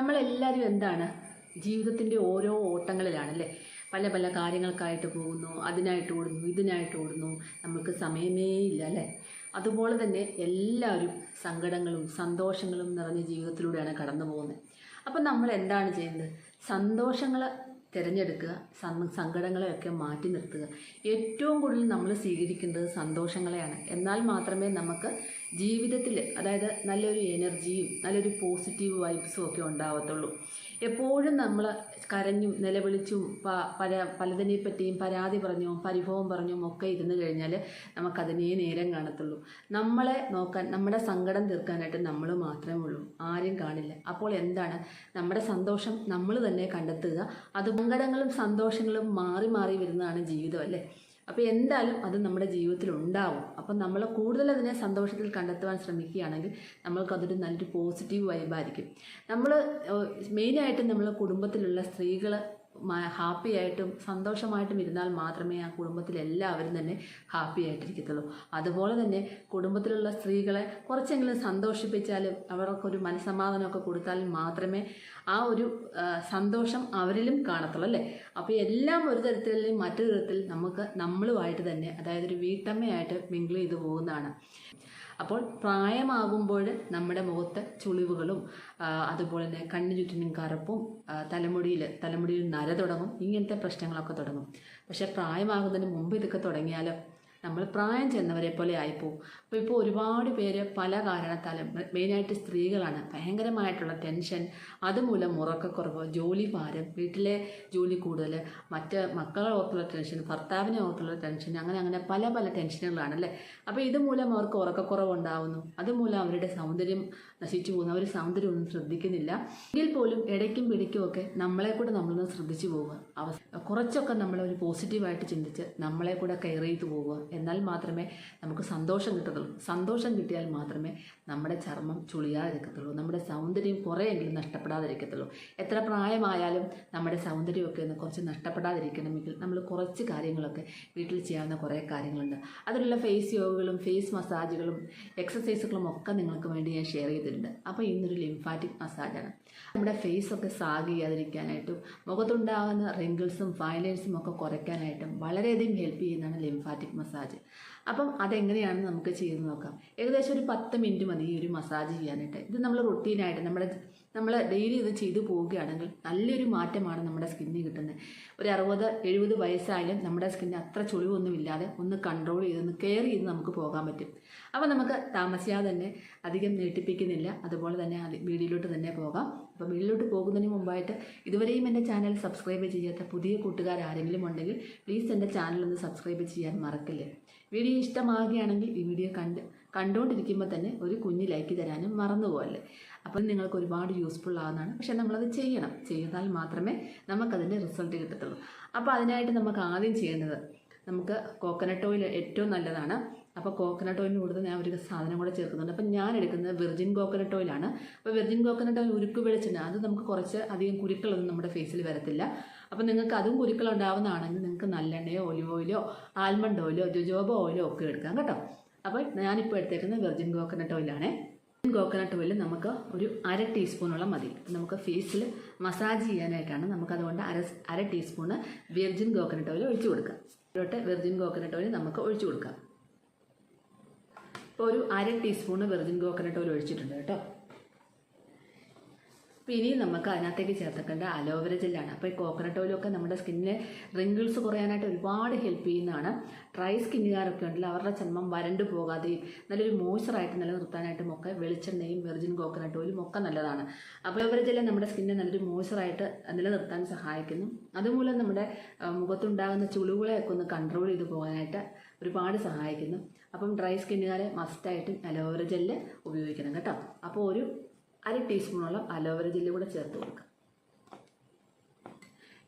നമ്മളെല്ലാവരും എന്താണ്? ജീവിതത്തിന്റെ ഓരോ ഓട്ടങ്ങളിലാണല്ലേ? പല പല കാര്യങ്ങൾക്കായിട്ട് പോകുന്നു അതിനായിട്ട് ഓടുന്നു ഇതിനായിട്ട് ഓടുന്നു. നമുക്ക് സമയമേ ഇല്ല അല്ലേ? അതുപോലെ തന്നെ എല്ലാവരും സങ്കടങ്ങളും സന്തോഷങ്ങളും നിറഞ്ഞ ജീവിതത്തിലൂടെയാണ് കടന്നു പോകുന്നത്. അപ്പം നമ്മൾ എന്താണ് ചെയ്യുന്നത്? സന്തോഷങ്ങൾ തിരഞ്ഞെടുക്കുക സങ്കടങ്ങളെയൊക്കെ മാറ്റി നിർത്തുക. ഏറ്റവും കൂടുതൽ നമ്മൾ സ്വീകരിക്കുന്നത് സന്തോഷങ്ങളെയാണ്. എന്നാൽ മാത്രമേ നമുക്ക് ജീവിതത്തിൽ അതായത് നല്ലൊരു എനർജിയും നല്ലൊരു പോസിറ്റീവ് വൈബ്സും ഒക്കെ ഉണ്ടാവത്തുള്ളൂ. എപ്പോഴും നമ്മൾ കരഞ്ഞും നിലവിളിച്ചും പല പലതിനെ പറ്റിയും പരാതി പറഞ്ഞും പരിഭവം പറഞ്ഞും ഒക്കെ ഇരുന്ന് കഴിഞ്ഞാൽ നമുക്കതിനേ നേരം കാണത്തുള്ളൂ. നമ്മളെ നോക്കാൻ നമ്മുടെ സങ്കടം തീർക്കാനായിട്ട് നമ്മൾ മാത്രമേ ഉള്ളൂ. ആരും കാണില്ല. അപ്പോൾ എന്താണ്? നമ്മുടെ സന്തോഷം നമ്മൾ തന്നെ കണ്ടെത്തുക. അത് സങ്കടങ്ങളും സന്തോഷങ്ങളും മാറി മാറി വരുന്നതാണ് ജീവിതം അല്ലേ? അപ്പോൾ എന്തായാലും അത് നമ്മുടെ ജീവിതത്തിൽ ഉണ്ടാവും. അപ്പം നമ്മൾ കൂടുതൽ അതിനെ സന്തോഷത്തിൽ കണ്ടെത്തുവാൻ ശ്രമിക്കുകയാണെങ്കിൽ നമ്മൾക്കതൊരു നല്ലൊരു പോസിറ്റീവ് വൈബായിരിക്കും നമ്മൾ മെയിനായിട്ട് നമ്മൾ കുടുംബത്തിലുള്ള സ്ത്രീകൾ ഹാപ്പി ആയിട്ടും സന്തോഷമായിട്ടും ഇരുന്നാൽ മാത്രമേ ആ കുടുംബത്തിൽ എല്ലാവരും തന്നെ ഹാപ്പി ആയിട്ടിരിക്കത്തുള്ളൂ. അതുപോലെ തന്നെ കുടുംബത്തിലുള്ള സ്ത്രീകളെ കുറച്ചെങ്കിലും സന്തോഷിപ്പിച്ചാലും അവർക്കൊരു മനസ്സമാധാനമൊക്കെ കൊടുത്താൽ മാത്രമേ ആ ഒരു സന്തോഷം അവരിലും കാണത്തുള്ളൂ അല്ലേ? അപ്പോൾ എല്ലാം ഒരു തരത്തിൽ മറ്റൊരു തരത്തിൽ നമുക്ക് നമ്മളുമായിട്ട് തന്നെ അതായത് ഒരു വീട്ടമ്മയായിട്ട് മിങ്കിൾ ചെയ്തു പോകുന്നതാണ്. അപ്പോൾ പ്രായമാകുമ്പോൾ നമ്മുടെ മുഖത്ത് ചുളിവുകളും അതുപോലെ തന്നെ കണ്ണു ചുറ്റിനും കറുപ്പും തലമുടിയിൽ തലമുടിയിൽ നര തുടങ്ങും ഇങ്ങനത്തെ പ്രശ്നങ്ങളൊക്കെ തുടങ്ങും. പക്ഷേ പ്രായമാകുന്നതിന് മുമ്പ് ഇതൊക്കെ തുടങ്ങിയാൽ നമ്മൾ പ്രായം ചെന്നവരെ പോലെ ആയിപ്പോവും. അപ്പോൾ ഇപ്പോൾ ഒരുപാട് പേര് പല കാരണത്താലും മെയിനായിട്ട് സ്ത്രീകളാണ്. ഭയങ്കരമായിട്ടുള്ള ടെൻഷൻ അതുമൂലം ഉറക്കക്കുറവ് ജോലി ഭാരം വീട്ടിലെ ജോലി കൂടുതൽ മറ്റ് മക്കളെ ഓർത്തുള്ള ടെൻഷൻ ഭർത്താവിനെ ഓർത്തുള്ള ടെൻഷൻ അങ്ങനെ അങ്ങനെ പല പല ടെൻഷനുകളാണ് അല്ലേ? അപ്പോൾ ഇതുമൂലം അവർക്ക് ഉറക്കക്കുറവ് ഉണ്ടാവുന്നു അതുമൂലം അവരുടെ സൗന്ദര്യം നശിച്ചു പോകുന്നു. അവർ സൗന്ദര്യം ഒന്നും ശ്രദ്ധിക്കുന്നില്ല. എങ്കിൽ പോലും ഇടയ്ക്കും പിടിക്കും ഒക്കെ നമ്മളെ കൂടെ നമ്മളൊന്ന് ശ്രദ്ധിച്ചു പോവുക. അവ കുറച്ചൊക്കെ നമ്മളൊരു പോസിറ്റീവായിട്ട് ചിന്തിച്ച് നമ്മളെ കൂടെ കെയർ ചെയ്തു പോവുക എന്നാൽ മാത്രമേ നമുക്ക് സന്തോഷം കിട്ടത്തുള്ളൂ. സന്തോഷം കിട്ടിയാൽ മാത്രമേ നമ്മുടെ ചർമ്മം ചുളിയാതിരിക്കത്തുള്ളൂ. നമ്മുടെ സൗന്ദര്യം കുറേയെങ്കിലും നഷ്ടപ്പെടാതിരിക്കത്തുള്ളൂ. എത്ര പ്രായമായാലും നമ്മുടെ സൗന്ദര്യമൊക്കെ ഒന്ന് കുറച്ച് നഷ്ടപ്പെടാതിരിക്കണമെങ്കിൽ നമ്മൾ കുറച്ച് കാര്യങ്ങളൊക്കെ വീട്ടിൽ ചെയ്യാവുന്ന കുറേ കാര്യങ്ങളുണ്ട്. അതിലുള്ള ഫേസ് യോഗകളും ഫേസ് മസാജുകളും എക്സസൈസുകളും ഒക്കെ നിങ്ങൾക്ക് വേണ്ടി ഞാൻ ഷെയർ ചെയ്തിട്ടുണ്ട്. അപ്പോൾ ഇന്നൊരു ലിംഫാറ്റിക് മസാജാണ് നമ്മുടെ ഫേസൊക്കെ സാഗ് ചെയ്യാതിരിക്കാനായിട്ടും മുഖത്തുണ്ടാകുന്ന റിങ്കിൾസും ഫൈലൈൻസും ഒക്കെ കുറയ്ക്കാനായിട്ടും വളരെയധികം ഹെൽപ്പ് ചെയ്യുന്നതാണ് ലിംഫാറ്റിക് മസാജ് 같. അപ്പം അതെങ്ങനെയാണെന്ന് നമുക്ക് ചെയ്ത് നോക്കാം. ഏകദേശം ഒരു പത്ത് മിനിറ്റ് മതി ഈ ഒരു മസാജ് ചെയ്യാനായിട്ട്. ഇത് നമ്മൾ റൊട്ടീനായിട്ട് നമ്മുടെ നമ്മൾ ഡെയിലി ഇത് ചെയ്തു പോവുകയാണെങ്കിൽ നല്ലൊരു മാറ്റമാണ് നമ്മുടെ സ്കിന്നിൽ കിട്ടുന്നത്. ഒരു അറുപത് എഴുപത് വയസ്സായാലും നമ്മുടെ സ്കിന്നിന് അത്ര ചൊളിവൊന്നുമില്ലാതെ ഒന്ന് കൺട്രോൾ ചെയ്ത് ഒന്ന് കെയർ ചെയ്ത് നമുക്ക് പോകാൻ പറ്റും. അപ്പോൾ നമുക്ക് താമസിയാതെ തന്നെ അധികം നീട്ടിപ്പിക്കുന്നില്ല. അതുപോലെ തന്നെ വീടിലോട്ട് തന്നെ പോകാം. അപ്പോൾ വീട്ടിലോട്ട് പോകുന്നതിന് മുമ്പായിട്ട് ഇതുവരെയും എന്റെ ചാനൽ സബ്സ്ക്രൈബ് ചെയ്യാത്ത പുതിയ കൂട്ടുകാർ ആരെങ്കിലും ഉണ്ടെങ്കിൽ പ്ലീസ് എന്റെ ചാനൽ ഒന്ന് സബ്സ്ക്രൈബ് ചെയ്യാൻ മറക്കില്ലേ. വീഡിയോ ഇഷ്ടമാകുകയാണെങ്കിൽ ഈ വീഡിയോ കണ്ട് കണ്ടുകൊണ്ടിരിക്കുമ്പോൾ തന്നെ ഒരു കുഞ്ഞ് ലൈക്ക് തരാനും മറന്നു പോകല്ലേ നിങ്ങൾക്ക് ഒരുപാട് യൂസ്ഫുൾ ആകുന്നതാണ് പക്ഷേ നമ്മളത് ചെയ്യണം. ചെയ്താൽ മാത്രമേ നമുക്കതിന്റെ റിസൾട്ട് കിട്ടത്തുള്ളൂ. അപ്പോൾ അതിനായിട്ട് നമുക്ക് ആദ്യം ചെയ്യേണ്ടത് നമുക്ക് കോക്കനട്ട് ഓയിൽ ഏറ്റവും നല്ലതാണ്. അപ്പോൾ കോക്കനട്ട് ഓയിലിന് കൂടുതൽ ഞാൻ ഒരു സാധനം കൂടെ ചേർക്കുന്നുണ്ട്. അപ്പോൾ ഞാൻ എടുക്കുന്നത് വെർജിൻ കോക്കനട്ട് ഓയിലാണ് അപ്പോൾ വെർജിൻ കോക്കനട്ട് ഓയിൽ ഉരുക്ക് വെളിച്ചെണ്ണ അത് നമുക്ക് കുറച്ച് അധികം കുരുക്കളൊന്നും നമ്മുടെ ഫേസിൽ വരത്തില്ല. അപ്പോൾ നിങ്ങൾക്ക് അതും കുരുക്കൾ ഉണ്ടാവുന്നതാണെങ്കിൽ നിങ്ങൾക്ക് നല്ലെണ്ണയോ ഒലിവ് ഓയിലോ ആൽമണ്ട് ഓയിലോ ജുജോബ ഓയിലോ ഒക്കെ എടുക്കാം കേട്ടോ. അപ്പോൾ ഞാനിപ്പോൾ എടുത്തേക്കുന്നത് വെർജിൻ കോക്കനട്ട് ഓയിലാണേ കോക്കനട്ട് ഓയിൽ നമുക്ക് ഒരു അര ടീസ്പൂണോളം മതി. നമുക്ക് ഫേസിൽ മസാജ് ചെയ്യാനായിട്ടാണ് നമുക്കതുകൊണ്ട് അര അര ടീസ്പൂണ് വെർജിൻ കോക്കനട്ട് ഓയിൽ ഒഴിച്ചു കൊടുക്കാം ഇതിലോട്ട് വെർജിൻ കോക്കനട്ട് ഓയിൽ നമുക്ക് ഒഴിച്ചു കൊടുക്കാം. ഇപ്പോൾ ഒരു അര ടീസ്പൂണ് വെർജിൻ കോക്കനട്ട് ഓയിൽ ഒഴിച്ചിട്ടുണ്ട് കേട്ടോ. അപ്പോൾ ഇനി നമുക്ക് അതിനകത്തേക്ക് ചേർത്തേക്കേണ്ട അലോവേര ജെല്ലാണ് അപ്പോൾ ഈ കോക്കനട്ട് ഓയിലൊക്കെ നമ്മുടെ സ്കിന്നിന് റിങ്കിൾസ് കുറയാനായിട്ട് ഒരുപാട് ഹെൽപ്പ് ചെയ്യുന്നതാണ്. ഡ്രൈ സ്കിന്നുകാരൊക്കെ ഉണ്ടല്ലോ അവരുടെ ചർമ്മം വരണ്ടു പോകാതെയും നല്ലൊരു മോയ്സ്ചറായിട്ട് നിലനിർത്താനായിട്ടും ഒക്കെ വെളിച്ചെണ്ണയും വെർജിൻ കോക്കനട്ട് ഓയിലും ഒക്കെ നല്ലതാണ്. അലോവേര ജെല്ല് നമ്മുടെ സ്കിന്നിനെ നല്ലൊരു മോയ്സ്ചറായിട്ട് നിലനിർത്താൻ സഹായിക്കുന്നു. അതുമൂലം നമ്മുടെ മുഖത്തുണ്ടാകുന്ന ചുളിവുകളെയൊക്കെ ഒന്ന് കൺട്രോൾ ചെയ്ത് പോകാനായിട്ട് ഒരുപാട് സഹായിക്കുന്നു. അപ്പം ഡ്രൈ സ്കിന്നുകാരെ മസ്റ്റായിട്ടും അലോവേര ജെല്ല് ഉപയോഗിക്കണം കേട്ടോ. അപ്പോൾ ഒരു അര ടീസ്പൂണോളം അലോവേര ജെല്ല് കൂടെ ചേർത്ത് കൊടുക്കുക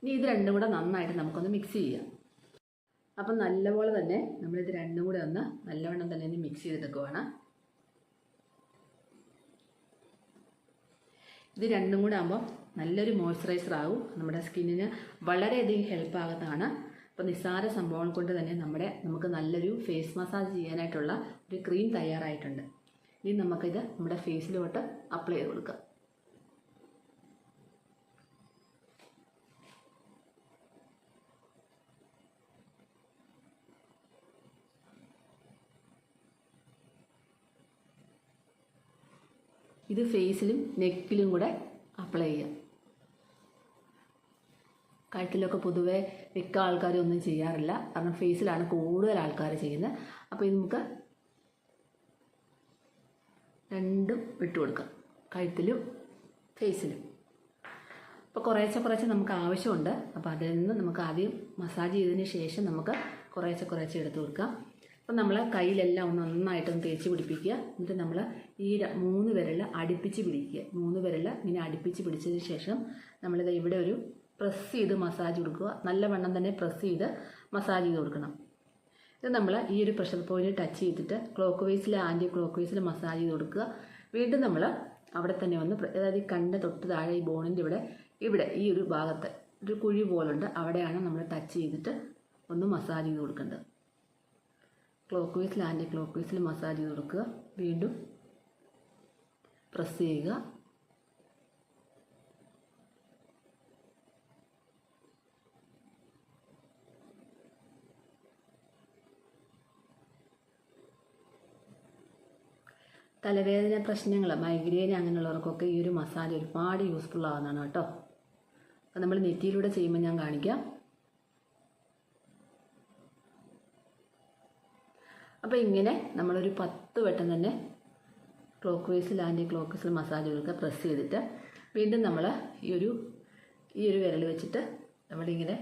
ഇനി ഇത് രണ്ടും കൂടെ നന്നായിട്ട് നമുക്കൊന്ന് മിക്സ് ചെയ്യാം. അപ്പം നല്ലപോലെ തന്നെ നമ്മളിത് രണ്ടും കൂടെ ഒന്ന് നല്ലവണ്ണം തന്നെ ഒന്ന് മിക്സ് ചെയ്തെടുക്കുവാണ് ഇത് രണ്ടും കൂടെ ആകുമ്പോൾ നല്ലൊരു മോയ്സ്ചറൈസർ ആകും നമ്മുടെ സ്കിന്നിന് വളരെയധികം ഹെൽപ്പ് ആകുന്നതാണ് അപ്പോൾ നിസ്സാര സംഭവം കൊണ്ട് തന്നെ നമ്മുടെ നമുക്ക് നല്ലൊരു ഫേസ് മസാജ് ചെയ്യാനായിട്ടുള്ള ഒരു ക്രീം തയ്യാറായിട്ടുണ്ട്. ഇനി നമുക്കിത് നമ്മുടെ ഫേസിലോട്ട് അപ്ലൈ ചെയ്ത് കൊടുക്കാം. ഇത് ഫേസിലും നെക്കിലും കൂടെ അപ്ലൈ ചെയ്യാം. കഴുത്തിലൊക്കെ പൊതുവെ മിക്ക ആൾക്കാരും ഒന്നും ചെയ്യാറില്ല. കാരണം ഫേസിലാണ് കൂടുതൽ ആൾക്കാർ ചെയ്യുന്നത്. അപ്പോൾ ഇത് നമുക്ക് രണ്ടും ഇട്ട് കൊടുക്കാം. കഴുത്തിലും ഫേസിലും. അപ്പോൾ കുറേശ്ശെ കുറേശ്ശെ നമുക്ക് ആവശ്യമുണ്ട്. അപ്പോൾ അതിൽ നിന്ന് നമുക്ക് ആദ്യം മസാജ് ചെയ്തതിന് ശേഷം നമുക്ക് കുറേശ്ശെ കുറേശ്ശെ എടുത്ത് കൊടുക്കാം. അപ്പം നമ്മൾ കയ്യിലെല്ലാം ഒന്ന് നന്നായിട്ടൊന്ന് തേച്ച് പിടിപ്പിക്കുക. എന്നിട്ട് നമ്മൾ ഈ മൂന്ന് വിരൽ അടുപ്പിച്ച് പിടിക്കുക. മൂന്ന് വിരൽ ഇങ്ങനെ അടുപ്പിച്ച് പിടിച്ചതിന് ശേഷം നമ്മളിത് ഇവിടെ ഒരു പ്രസ് ചെയ്ത് മസാജ് കൊടുക്കുക. നല്ലവണ്ണം തന്നെ പ്രസ് ചെയ്ത് മസാജ് ചെയ്ത് കൊടുക്കണം. ഇത് നമ്മൾ ഈ ഒരു പ്രഷർ പോയിന്റ് ടച്ച് ചെയ്തിട്ട് ക്ലോക്ക് വൈസിൽ ആന്റി ക്ലോക്ക് വൈസിൽ മസാജ് ചെയ്ത് കൊടുക്കുക. വീണ്ടും നമ്മൾ അവിടെ തന്നെ വന്ന് അതായത് ഈ കണ്ണ് തൊട്ട് താഴെ ഈ ബോണിന്റെ ഇവിടെ ഇവിടെ ഈ ഒരു ഭാഗത്ത് ഒരു കുഴി പോലുണ്ട്. അവിടെയാണ് നമ്മൾ ടച്ച് ചെയ്തിട്ട് ഒന്ന് മസാജ് ചെയ്ത് കൊടുക്കേണ്ടത്. ക്ലോക്ക് വൈസിൽ ആന്റി ക്ലോക്ക് വൈസിൽ മസാജ് ചെയ്ത് കൊടുക്കുക. വീണ്ടും പ്രസ് ചെയ്യുക. തലവേദന പ്രശ്നങ്ങൾ മൈഗ്രെയിൻ അങ്ങനെയുള്ളവർക്കൊക്കെ ഈ ഒരു മസാല ഒരുപാട് യൂസ്ഫുൾ ആവുന്നതാണ് കേട്ടോ. അപ്പം നമ്മൾ നെറ്റിയിലൂടെ ചെയ്യുമ്പോൾ ഞാൻ കാണിക്കാം. അപ്പോൾ ഇങ്ങനെ നമ്മളൊരു പത്ത് വട്ടം തന്നെ ക്ലോക്ക് വൈസിൽ ആന്റി ക്ലോക്ക് വൈസിൽ കൊടുക്കുക പ്രസ് ചെയ്തിട്ട് വീണ്ടും നമ്മൾ ഈ ഒരു ഈ ഒരു വിരൽ വെച്ചിട്ട് നമ്മളിങ്ങനെ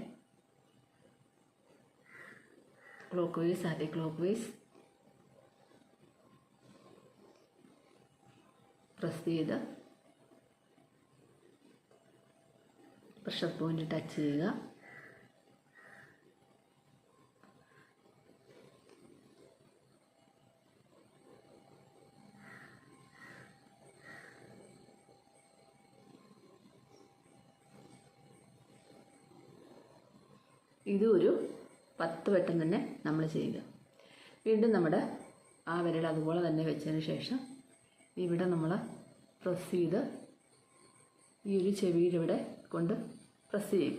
clockwise anti clock vice press ചെയ്ത് പ്രഷർ പോയിന്റ് ടച്ച് ചെയ്യുക. ഇത് ഒരു പത്ത് വട്ടം തന്നെ നമ്മൾ ചെയ്യുക. വീണ്ടും നമ്മുടെ ആ വിരൽ അതുപോലെ തന്നെ വെച്ചതിന് ശേഷം ഇവിടെ നമ്മൾ പ്രസ് ചെയ്ത് ഈ ഒരു ചെവിയിൽ ഇവിടെ കൊണ്ട് പ്രസ് ചെയ്യും.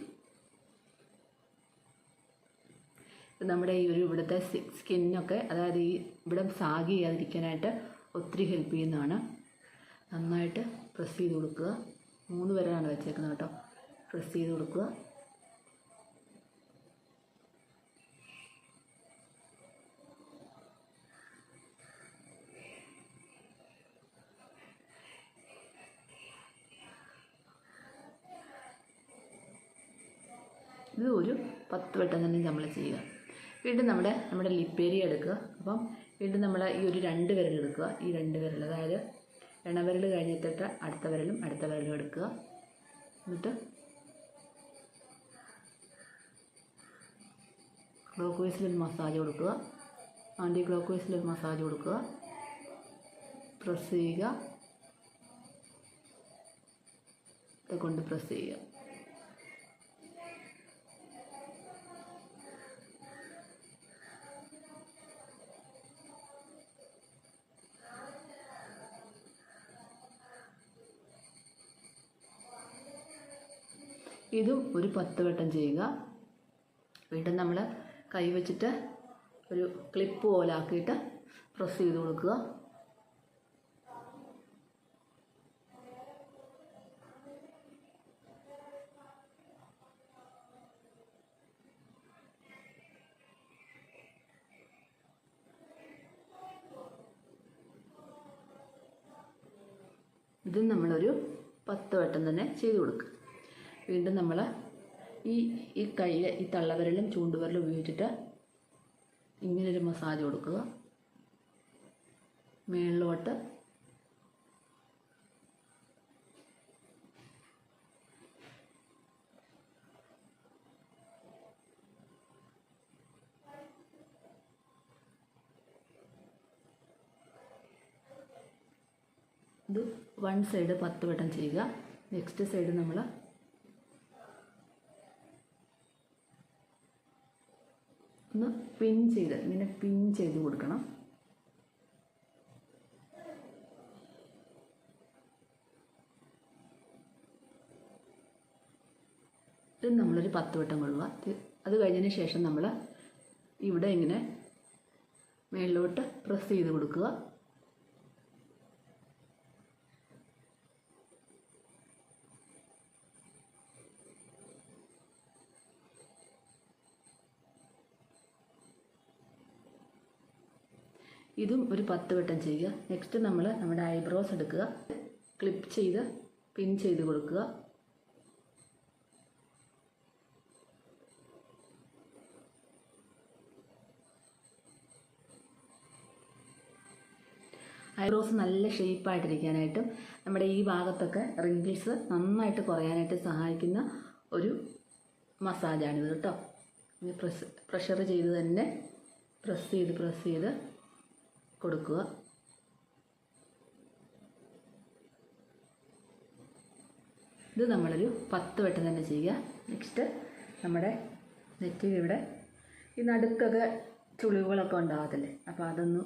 നമ്മുടെ ഈ ഒരു ഇവിടുത്തെ സ്കിന്നൊക്കെ അതായത് ഈ ഇവിടെ സാഗ് ചെയ്യാതിരിക്കാനായിട്ട് ഒത്തിരി ഹെൽപ്പ് ചെയ്യുന്നതാണ്. നന്നായിട്ട് പ്രസ് ചെയ്ത് കൊടുക്കുക. മൂന്ന് പേരാണ് വെച്ചേക്കുന്നത് കേട്ടോ. പ്രസ് ചെയ്ത് കൊടുക്കുക. ഒരു പത്ത് വട്ടം തന്നെ നമ്മൾ ചെയ്യുക. വീണ്ടും നമ്മുടെ നമ്മുടെ ലിപ്പേരി എടുക്കുക. അപ്പം വീണ്ടും നമ്മൾ ഈ ഒരു രണ്ട് വിരൽ എടുക്കുക. ഈ രണ്ട് വിരൽ അതായത് ഇണവിരൽ കഴിഞ്ഞിട്ട് അടുത്ത വിരലും അടുത്ത വിരലും എടുക്കുക. എന്നിട്ട് ക്ലോക്ക് വൈസിലൊരു മസാജ് കൊടുക്കുക. ആന്റി ക്ലോക്ക് വൈസിലൊരു മസാജ് കൊടുക്കുക. പ്രസ് ചെയ്യുക. കൊണ്ട് പ്രസ് ചെയ്യുക. ഇതും ഒരു പത്ത് വട്ടം ചെയ്യുക. വീണ്ടും നമ്മൾ കൈ വെച്ചിട്ട് ഒരു ക്ലിപ്പ് പോലെ ആക്കിയിട്ട് പ്രസ് ചെയ്ത് കൊടുക്കുക. ഇതും നമ്മളൊരു പത്ത് വട്ടം തന്നെ ചെയ്ത് കൊടുക്കുക. വീണ്ടും നമ്മൾ ഈ ഈ കൈ ഈ തള്ളവിരലും ചൂണ്ടുവിരലും ഉപയോഗിച്ചിട്ട് ഇങ്ങനൊരു മസാജ് കൊടുക്കുക. മേളിലോട്ട്. ഇത് വൺ സൈഡ് പത്ത് വട്ടം ചെയ്യുക. നെക്സ്റ്റ് സൈഡ് നമ്മൾ ഒന്ന് പിൻ ചെയ്ത് ഇങ്ങനെ പിൻ ചെയ്ത് കൊടുക്കണം. ഇത് നമ്മളൊരു പത്ത് വട്ടം കൊള്ളുക. അത് കഴിഞ്ഞതിന് ശേഷം നമ്മൾ ഇവിടെ ഇങ്ങനെ മേളിലോട്ട് പ്രസ് ചെയ്ത് കൊടുക്കുക. ഇതും ഒരു പത്ത് വട്ടം ചെയ്യുക. നെക്സ്റ്റ് നമ്മൾ നമ്മുടെ ഐബ്രോസ് എടുക്കുക. ക്ലിപ്പ് ചെയ്ത് പിൻ ചെയ്ത് കൊടുക്കുക. ഐബ്രോസ് നല്ല ഷേപ്പായിട്ടിരിക്കാനായിട്ടും നമ്മുടെ ഈ ഭാഗത്തൊക്കെ റിങ്കിൾസ് നന്നായിട്ട് കുറയാനായിട്ട് സഹായിക്കുന്ന ഒരു മസാജാണിത് കേട്ടോ. പ്രസ് പ്രഷർ ചെയ്ത് തന്നെ പ്രസ് ചെയ്ത് പ്രസ് ചെയ്ത് കൊടുക്കുക. ഇത് നമ്മളൊരു പത്ത് വട്ടം തന്നെ ചെയ്യുക. നെക്സ്റ്റ് നമ്മുടെ നെറ്റിലിവിടെ ഈ നടുക്കൊക്കെ ചുളിവുകളൊക്കെ ഉണ്ടാകത്തില്ലേ? അപ്പോൾ അതൊന്ന്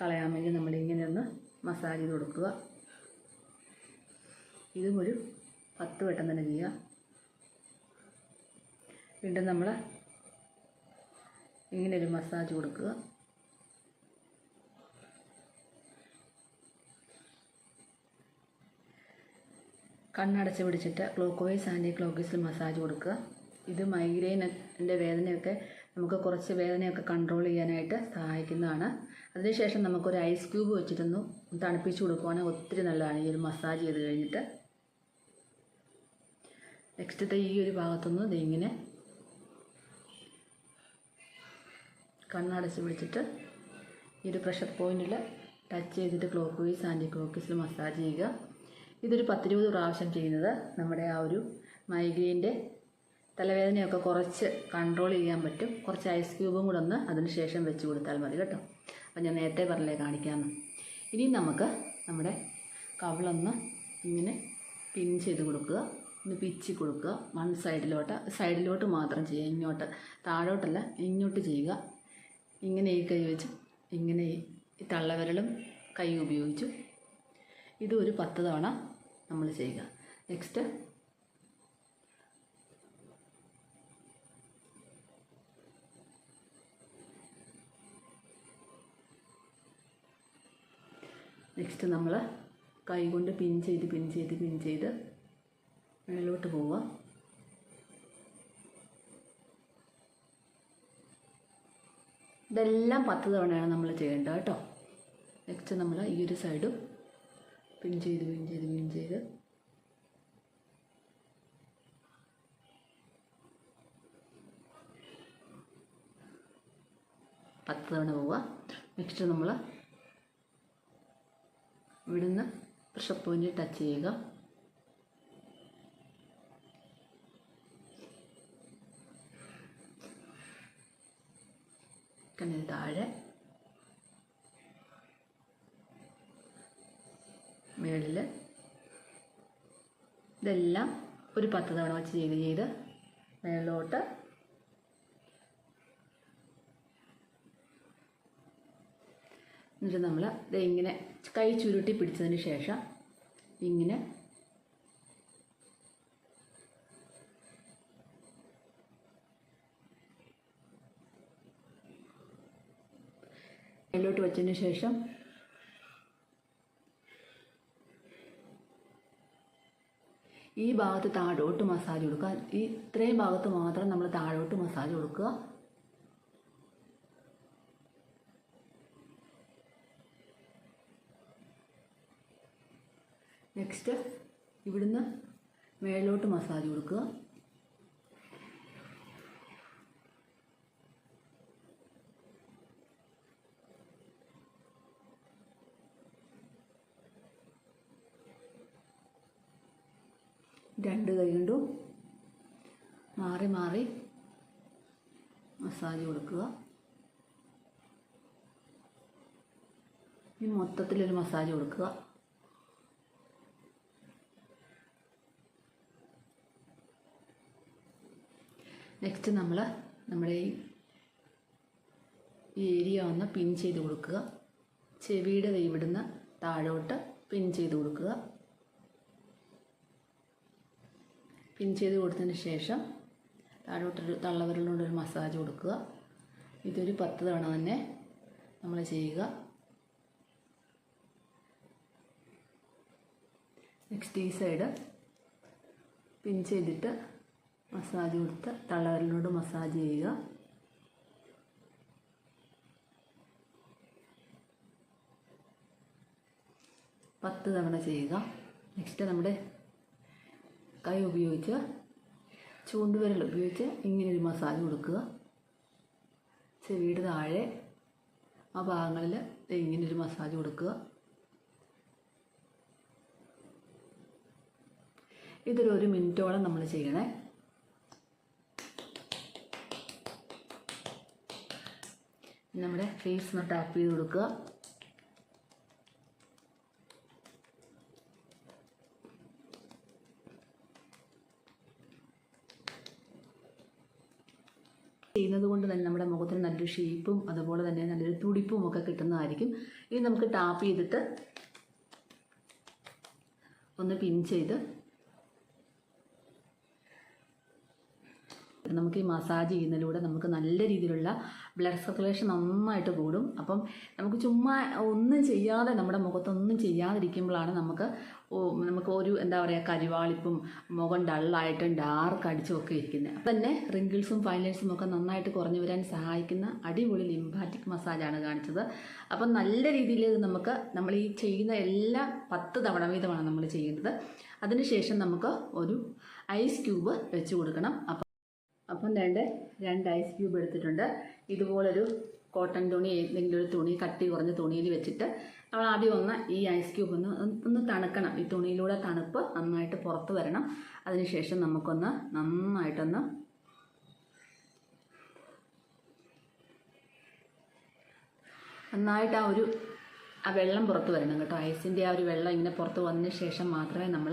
കളയാൻ വേണ്ടി നമ്മളിങ്ങനെ ഒന്ന് മസാജ് ചെയ്ത് കൊടുക്കുക. ഇതും ഒരു പത്ത് വട്ടം തന്നെ ചെയ്യുക. വീണ്ടും നമ്മൾ ഇങ്ങനെ ഒരു മസാജ് കൊടുക്കുക. കണ്ണടച്ച് പിടിച്ചിട്ട് ക്ലോക്ക് വൈസ് ആന്റി ക്ലോക്ക് വൈസിൽ മസാജ് കൊടുക്കുക. ഇത് മൈഗ്രെയിനിന്റെ വേദനയൊക്കെ നമുക്ക് കുറച്ച് വേദനയൊക്കെ കൺട്രോൾ ചെയ്യാനായിട്ട് സഹായിക്കുന്നതാണ്. അതിനുശേഷം നമുക്കൊരു ഐസ് ക്യൂബ് വെച്ചിട്ടൊന്ന് തണുപ്പിച്ച് കൊടുക്കുവാണെങ്കിൽ ഒത്തിരി നല്ലതാണ് ഈ ഒരു മസാജ് ചെയ്ത് കഴിഞ്ഞിട്ട്. നെക്സ്റ്റത്തെ ഈ ഒരു ഭാഗത്തുനിന്ന് ഇതിങ്ങനെ കണ്ണടച്ച് പിടിച്ചിട്ട് ഈ ഒരു പ്രഷർ പോയിന്റിൽ ടച്ച് ചെയ്തിട്ട് ക്ലോക്ക് വൈസ് ആന്റി ക്ലോക്ക് വൈസിൽ മസാജ് ചെയ്യുക. ഇതൊരു പത്തിരുപത് പ്രാവശ്യം ചെയ്യുന്നത് നമ്മുടെ ആ ഒരു മൈഗ്രെയിന്റെ തലവേദനയൊക്കെ കുറച്ച് കൺട്രോൾ ചെയ്യാൻ പറ്റും. കുറച്ച് ഐസ് ക്യൂബും കൂടെ ഒന്ന് അതിന് ശേഷം വെച്ച് കൊടുത്താൽ മതി കേട്ടോ. അപ്പം ഞാൻ നേരത്തെ പറഞ്ഞേ കാണിക്കാമെന്ന് ഇനി നമുക്ക് നമ്മുടെ കവിളൊന്ന് ഇങ്ങനെ പിൻ ചെയ്ത് കൊടുക്കുക. ഒന്ന് പിച്ചി കൊടുക്കുക. വൺ സൈഡിലോട്ട് സൈഡിലോട്ട് മാത്രം ചെയ്യുക. ഇങ്ങോട്ട് താഴോട്ടല്ല ഇങ്ങോട്ട് ചെയ്യുക. ഇങ്ങനെ ഈ കൈ വെച്ച് ഇങ്ങനെ ഈ തള്ളവിരലും കൈ ഉപയോഗിച്ചു. ഇത് ഒരു പത്ത് തവണ നമ്മൾ ചെയ്യുക. നെക്സ്റ്റ് നെക്സ്റ്റ് നമ്മൾ കൈ കൊണ്ട് പിൻ ചെയ്ത് പിൻ ചെയ്ത് പിൻ ചെയ്ത് മേലോട്ട് പോവുക. ഇതെല്ലാം പത്ത് തവണയാണ് നമ്മൾ ചെയ്യേണ്ടത് കേട്ടോ. നെക്സ്റ്റ് നമ്മൾ ഈ ഒരു സൈഡും പിൻ ചെയ്ത് പിൻ ചെയ്ത് പിൻ ചെയ്ത്. പത്ത് തവണ പോവുക. നെക്സ്റ്റ് നമ്മൾ ഇവിടുന്ന് പ്രഷർ പോയിന്റ് ടച്ച് ചെയ്യുക. കണ്ണിന് താഴെ. മേളിൽ ഇതെല്ലാം ഒരു പത്ത് തവണ വെച്ച് ചെയ്ത് ചെയ്ത് മേളിലോട്ട്. എന്നിട്ട് നമ്മൾ ഇത് ഇങ്ങനെ കൈ ചുരുട്ടി പിടിച്ചതിന് ശേഷം ഇങ്ങനെ മേലോട്ട് വെച്ചതിന് ശേഷം ഈ ഭാഗത്ത് താഴോട്ട് മസാജ് കൊടുക്കുക. ഈ ഇത്രയും ഭാഗത്ത് മാത്രം നമ്മൾ താഴോട്ട് മസാജ് കൊടുക്കുക. നെക്സ്റ്റ് ഇവിടുന്ന് മേളിലോട്ട് മസാജ് കൊടുക്കുക രണ്ട് കൈ കൊണ്ടും മാറി മാറി മസാജ് കൊടുക്കുക. ഇനി മൊത്തത്തിലൊരു മസാജ് കൊടുക്കുക. നെക്സ്റ്റ് നമ്മൾ നമ്മുടെ ഈ ഏരിയ ഒന്ന് പിൻ ചെയ്ത് കൊടുക്കുക. ചെവിയുടെ ഇവിടുന്ന് താഴോട്ട് പിൻ ചെയ്ത് കൊടുക്കുക. പിൻ ചെയ്ത് കൊടുത്തതിന് ശേഷം താഴോട്ടൊരു ഒരു മസാജ് കൊടുക്കുക. ഇതൊരു പത്ത് തവണ തന്നെ നമ്മൾ ചെയ്യുക. നെക്സ്റ്റ് ഈ സൈഡ് പിൻ ചെയ്തിട്ട് മസാജ് കൊടുത്ത് തള്ളവരലിനോട് മസാജ് ചെയ്യുക. പത്ത് തവണ ചെയ്യുക. നെക്സ്റ്റ് നമ്മുടെ കൈ ഉപയോഗിച്ച് ചൂണ്ടുവിരൽ ഉപയോഗിച്ച് ഇങ്ങനെ ഒരു മസാജ് കൊടുക്കുക. ചെവിയുടെ താഴെ ആ ഭാഗങ്ങളിൽ ഇങ്ങനെ ഒരു മസാജ് കൊടുക്കുക. ഇതൊരു ഒരു മിനിറ്റോളം നമ്മൾ ചെയ്യണേ. നമ്മുടെ ഫേസ് ഒന്ന് ടാപ്പ് ചെയ്ത് കൊടുക്കുക ചെയ്യുന്നത് കൊണ്ട് തന്നെ നമ്മുടെ മുഖത്തിന് ഷേപ്പും അതുപോലെ തന്നെ നല്ലൊരു തുടിപ്പും ഒക്കെ കിട്ടുന്നതായിരിക്കും. ഇനി നമുക്ക് ടാപ്പ് ചെയ്തിട്ട് ഒന്ന് പിൻ ചെയ്ത് നമുക്ക് ഈ മസാജ് ചെയ്യുന്നതിലൂടെ നമുക്ക് നല്ല രീതിയിലുള്ള ബ്ലഡ് സർക്കുലേഷൻ നന്നായിട്ട് കൂടും. അപ്പം നമുക്ക് ചുമ്മാ ഒന്നും ചെയ്യാതെ നമ്മുടെ മുഖത്തൊന്നും ചെയ്യാതിരിക്കുമ്പോഴാണ് നമുക്ക് നമുക്ക് ഒരു എന്താ പറയുക കരിവാളിപ്പും മുഖം ഡള്ളായിട്ടും ഡാർക്ക് അടിച്ചും ഒക്കെ ഇരിക്കുന്നത്. അപ്പം തന്നെ റിങ്കിൾസും ഫൈനൽസും ഒക്കെ നന്നായിട്ട് കുറഞ്ഞു വരാൻ സഹായിക്കുന്ന അടിപൊളി ലിംബാറ്റിക് മസാജാണ് കാണിച്ചത്. അപ്പം നല്ല രീതിയിൽ നമുക്ക് നമ്മൾ ഈ ചെയ്യുന്ന എല്ലാ പത്ത് തവണ വീതമാണ് നമ്മൾ ചെയ്യുന്നത് അതിനുശേഷം നമുക്ക് ഒരു ഐസ് ക്യൂബ് വെച്ച് കൊടുക്കണം. അപ്പം അപ്പം രണ്ട് രണ്ട് ഐസ് ക്യൂബ് എടുത്തിട്ടുണ്ട്. ഇതുപോലൊരു കോട്ടൺ തുണി ഏതെങ്കിലും ഒരു തുണി കട്ടി കുറഞ്ഞ തുണിയിൽ വെച്ചിട്ട് നമ്മൾ ആദ്യം ഒന്ന് ഈ ഐസ് ക്യൂബ് ഒന്ന് ഒന്ന് തണുക്കണം. ഈ തുണിയിലൂടെ തണുപ്പ് നന്നായിട്ട് പുറത്ത് വരണം. അതിനുശേഷം നമുക്കൊന്ന് നന്നായിട്ടൊന്ന് നന്നായിട്ട് ആ ഒരു ആ വെള്ളം പുറത്ത് വരണം കേട്ടോ. ഐസിന്റെ ആ ഒരു വെള്ളം ഇങ്ങനെ പുറത്ത് വന്നതിന് ശേഷം മാത്രമേ നമ്മൾ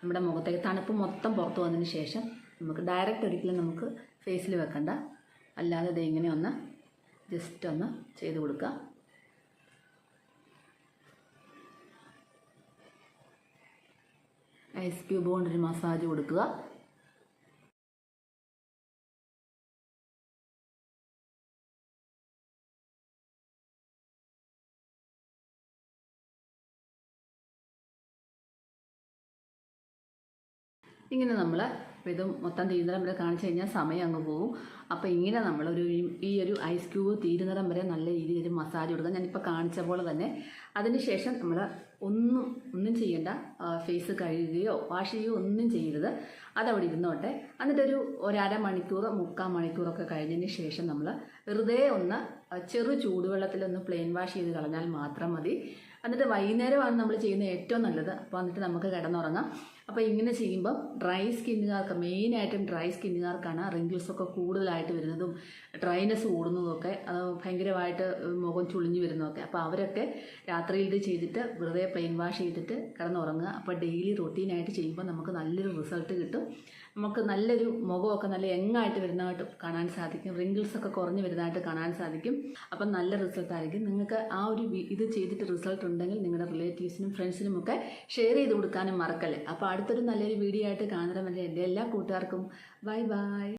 നമ്മുടെ മുഖത്തേക്ക് തണുപ്പ് മൊത്തം പുറത്ത് വന്നതിന് ശേഷം നമുക്ക് ഡയറക്റ്റ് ഒരിക്കലും നമുക്ക് ഫേസിൽ വെക്കണ്ട. അല്ലാതെ ഇത് ഇങ്ങനെ ഒന്ന് ജസ്റ്റ് ഒന്ന് ചെയ്ത് കൊടുക്കുക ഐസ് ക്യൂബ് കൊണ്ടൊരു മസാജ് കൊടുക്കുക. ഇങ്ങനെ നമ്മൾ ഇത് മൊത്തം തീരുന്നിടം വരെ കാണിച്ചു കഴിഞ്ഞാൽ സമയം അങ്ങ് പോകും അപ്പോൾ ഇങ്ങനെ നമ്മളൊരു ഈ- ഈ ഒരു ഐസ് ക്യൂബ് തീരുന്നിടം വരെ നല്ല രീതിയിൽ ഒരു മസാജ് കൊടുക്കുക ഞാനിപ്പോൾ കാണിച്ച പോലെ തന്നെ അതിനുശേഷം നമ്മൾ ഒന്നും ഒന്നും ചെയ്യേണ്ട. ഫേസ് കഴുകുകയോ വാഷ് ചെയ്യുകയോ ഒന്നും ചെയ്യരുത്. അതവിടെ ഇരുന്നോട്ടെ. എന്നിട്ടൊരു ഒരര മണിക്കൂർ മുക്കാൽ മണിക്കൂറൊക്കെ കഴിഞ്ഞതിന് ശേഷം നമ്മൾ വെറുതെ ഒന്ന് ചെറു ചൂടുവെള്ളത്തിലൊന്ന് പ്ലെയിൻ വാഷ് ചെയ്ത് കളഞ്ഞാൽ മാത്രം മതി. എന്നിട്ട് വൈകുന്നേരമാണ് നമ്മൾ ചെയ്യുന്നത് ഏറ്റവും നല്ലത്. അപ്പോൾ എന്നിട്ട് നമുക്ക് കിടന്നുറങ്ങാം. അപ്പോൾ ഇങ്ങനെ ചെയ്യുമ്പോൾ ഡ്രൈ സ്കിന്നുകാർക്ക് മെയിനായിട്ടും ഡ്രൈ സ്കിന്നുകാർക്കാണ് റിങ്കിൾസൊക്കെ കൂടുതലായിട്ട് വരുന്നതും ഡ്രൈനെസ് കൂടുന്നതും ഒക്കെ അത് ഭയങ്കരമായിട്ട് മുഖം ചുളിഞ്ഞു വരുന്നതൊക്കെ. അപ്പോൾ അവരൊക്കെ രാത്രിയിൽ ഇത് ചെയ്തിട്ട് വെറുതെ പ്ലെയിൻ വാഷ് ചെയ്തിട്ട് കിടന്നുറങ്ങുക. അപ്പോൾ ഡെയിലി റൊട്ടീനായിട്ട് ചെയ്യുമ്പോൾ നമുക്ക് നല്ലൊരു റിസൾട്ട് കിട്ടും. നമുക്ക് നല്ലൊരു മുഖമൊക്കെ നല്ല യങ്ങായിട്ട് വരുന്നതായിട്ട് കാണാൻ സാധിക്കും. റിങ്കിൾസ് ഒക്കെ കുറഞ്ഞു വരുന്നതായിട്ട് കാണാൻ സാധിക്കും. അപ്പം നല്ല റിസൾട്ട് ആയിരിക്കും. നിങ്ങൾക്ക് ആ ഒരു ഇത് ചെയ്തിട്ട് റിസൾട്ട് ഉണ്ടെങ്കിൽ നിങ്ങളുടെ റിലേറ്റീവ്സിനും ഫ്രണ്ട്സിനും ഒക്കെ ഷെയർ ചെയ്ത് കൊടുക്കാനും മറക്കല്ലേ. അപ്പോൾ അടുത്തൊരു നല്ലൊരു വീഡിയോ ആയിട്ട് കാണുന്നവരെ എല്ലാ കൂട്ടുകാർക്കും ബൈ ബൈ